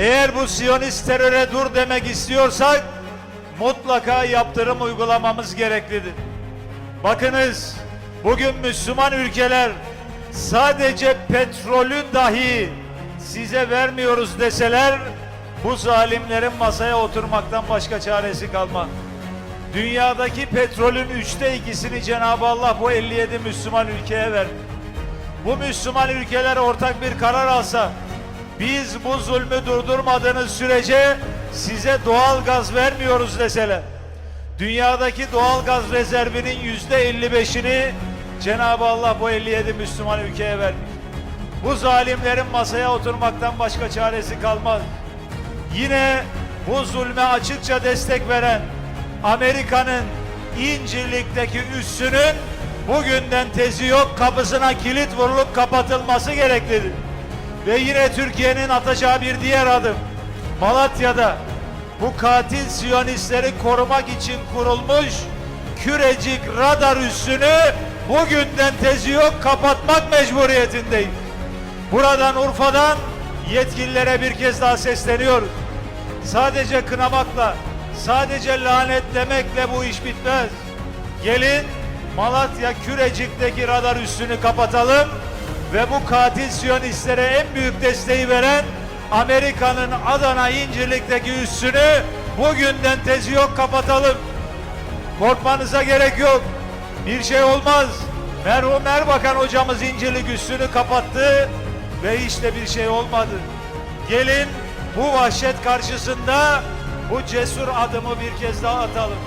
Eğer bu Siyonist teröre dur demek istiyorsak mutlaka yaptırım uygulamamız gereklidir. Bakınız bugün Müslüman ülkeler sadece petrolün dahi size vermiyoruz deseler bu zalimlerin masaya oturmaktan başka çaresi kalmaz. Dünyadaki petrolün üçte ikisini Cenab-ı Allah bu 57 Müslüman ülkeye verdi. Bu Müslüman ülkeler ortak bir karar alsa biz bu zulmü durdurmadığınız sürece size doğal gaz vermiyoruz deseler. Dünyadaki doğal gaz rezervinin yüzde 55'ini Cenab-ı Allah bu 57 Müslüman ülkeye vermiş. Bu zalimlerin masaya oturmaktan başka çaresi kalmaz. Yine bu zulme açıkça destek veren Amerika'nın İncirlik'teki üssünün bugünden tezi yok kapısına kilit vurulup kapatılması gereklidir. Ve yine Türkiye'nin atacağı bir diğer adım Malatya'da bu katil Siyonistleri korumak için kurulmuş Kürecik radar üssünü bugünden tezi yok kapatmak mecburiyetindeyiz. Buradan Urfa'dan yetkililere bir kez daha sesleniyoruz. Sadece kınamakla, sadece lanetlemekle bu iş bitmez. Gelin Malatya Kürecik'teki radar üssünü kapatalım ve bu katil Siyonistlere en büyük desteği veren Amerika'nın Adana İncirlik'teki üssünü bugünden tezi yok kapatalım. Korkmanıza gerek yok. Bir şey olmaz. Merhum Erbakan hocamız İncirlik üssünü kapattı ve işte bir şey olmadı. Gelin bu vahşet karşısında bu cesur adımı bir kez daha atalım.